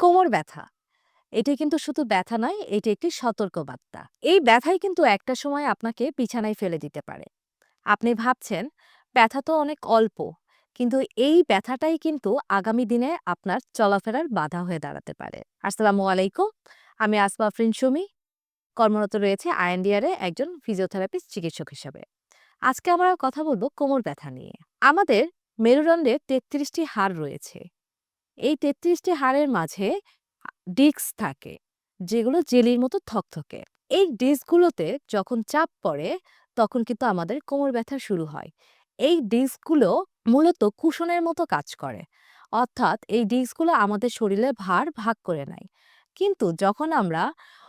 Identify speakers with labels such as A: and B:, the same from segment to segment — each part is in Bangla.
A: কোমর ব্যথা। এটি কিন্তু শুধু ব্যথা নয়, এটি একটি সতর্কবার্তা। এই ব্যথাই কিন্তু একটা সময় আপনাকে বিছানায় ফেলে দিতে পারে। আপনি ভাবছেন, ব্যথা তো অনেক অল্প। কিন্তু এই ব্যথাটাই কিন্তু আগামী দিনে আপনার চলাফেরার বাধা হয়ে দাঁড়াতে পারে। আসসালামু আলাইকুম, আমি আসমা আফরিন সুমি। কর্মরত রয়েছে আইএনডিআরে একজন ফিজিওথেরাপিস্ট চিকিৎসক হিসেবে। আজকে আমরা কথা বলব কোমর ব্যথা নিয়ে। আমাদের মেরুদণ্ডে তেত্রিশটি হাড় রয়েছে। এই তেত্রিশটি হাড়ের মাঝে ডিস্ক থাকে, যেগুলো জেলির মতো থকথকে। এই ডিস্কগুলোতে যখন চাপ পড়ে, তখন কিন্তু আমাদের কোমর ব্যথা শুরু হয়। এই ডিস্কগুলো মূলত কুশনের মতো কাজ করে। অর্থাৎ এই ডিস্কগুলো আমাদের শরীরে ভার ভাগ করে নেয়। কিন্তু যখন আমরা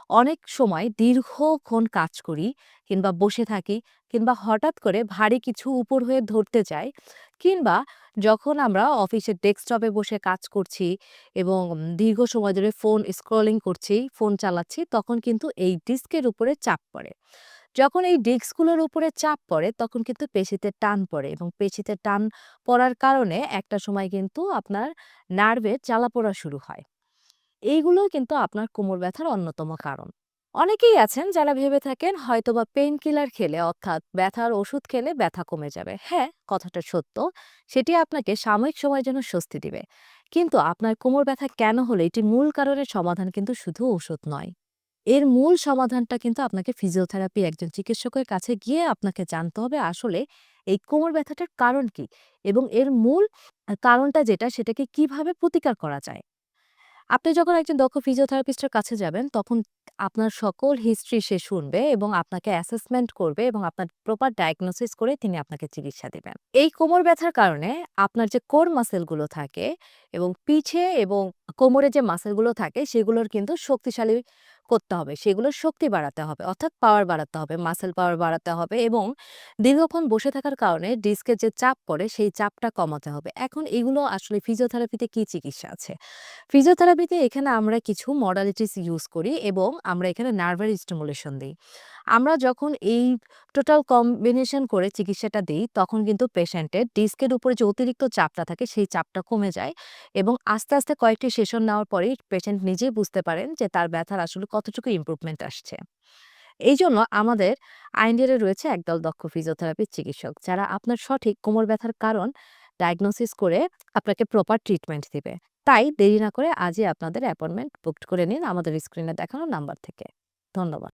A: অনেক সময় দীর্ঘক্ষণ কাজ করি কিংবা বসে থাকি কিংবা হঠাৎ করে ভারী কিছু উপর হয়ে ধরতে যাই কিংবা যখন আমরা অফিসের ডেস্কটপে বসে কাজ করছি এবং দীর্ঘ সময় ধরে ফোন স্ক্রলিং করছি, ফোন চালাচ্ছি, তখন কিন্তু এই ডিস্কের উপরে চাপ পড়ে। যখন এই ডিস্কগুলোর উপরে চাপ পড়ে, তখন কিন্তু পেশিতে টান পড়ে এবং পেশিতে টান পড়ার কারণে একটা সময় কিন্তু আপনার নার্ভের জ্বালাপোড়া শুরু হয়। এইগুলো কিন্তু আপনার কোমর ব্যথার অন্যতম কারণ। অনেকেই আছেন যারা ভেবে থাকেন হয়তোবা পেইন কিলার খেলে, অর্থাৎ ব্যথার ওষুধ খেলে ব্যথা কমে যাবে। হ্যাঁ কথাটা সত্য, সেটি আপনাকে সাময়িক সময়ের জন্য স্বস্তি দিবে। কিন্তু আপনার কোমর ব্যথা কেন হলে, এটি মূল কারণের সমাধান কিন্তু শুধু ওষুধ নয়। এর মূল সমাধানটা কিন্তু আপনাকে ফিজিওথেরাপি একজন চিকিৎসকের কাছে গিয়ে আপনাকে জানতে হবে আসলে এই কোমর ব্যথাটার কারণ কি এবং এর মূল কারণটা যেটা, সেটাকে কীভাবে প্রতিকার করা যায়। আপনি যখন একজন দক্ষ ফিজিওথেরাপিস্টের কাছে যাবেন, তখন আপনার সকল হিস্ট্রি সে শুনবে এবং আপনাকে অ্যাসেসমেন্ট করবে এবং আপনার প্রপার ডায়াগনোসিস করে তিনি আপনাকে চিকিৎসা দেবেন। এই কোমর ব্যথার কারণে আপনার যে কোর মাসেলগুলো থাকে এবং পিঠে এবং কোমরে যে মাসেলগুলো থাকে, সেগুলোর কিন্তু শক্তিশালী করতে হবে। সেগুলোর শক্তি বাড়াতে হবে, অর্থাৎ পাওয়ার বাড়াতে হবে মাসেল পাওয়ার বাড়াতে হবে এবং দীর্ঘক্ষণ বসে থাকার কারণে ডিস্কের যে চাপ পড়ে সেই চাপটা কমাতে হবে। এখন এগুলো আসলে ফিজিওথেরাপিতে কি চিকিৎসা আছে? ফিজিওথেরাপিতে এখানে আমরা কিছু মডালিটিস ইউজ করি এবং আমরা এখানে নার্ভার স্টিমুলেশন দিই। আমরা যখন এই টোটাল কম্বিনেশন করে চিকিৎসাটা দিই, তখন কিন্তু পেশেন্টের ডিস্কের উপরে যে অতিরিক্ত চাপটা থাকে সেই চাপটা কমে যায় এবং আস্তে আস্তে কয়েকটি সেশন নেওয়ার পরেই পেশেন্ট নিজেই বুঝতে পারেন যে তার ব্যথার আসলে কতটুকু ইম্প্রুভমেন্ট আসছে। এই জন্য আমাদের আইনডিয়ারে রয়েছে একদল দক্ষ ফিজিওথেরাপির চিকিৎসক, যারা আপনার সঠিক কোমর ব্যথার কারণ ডায়াগনোসিস করে আপনাকে প্রপার ট্রিটমেন্ট দিবে। তাই দেরি না করে আজই আপনাদের অ্যাপয়েন্টমেন্ট বুকড করে নিন আমাদের স্ক্রিনে দেখানো নাম্বার থেকে। ধন্যবাদ।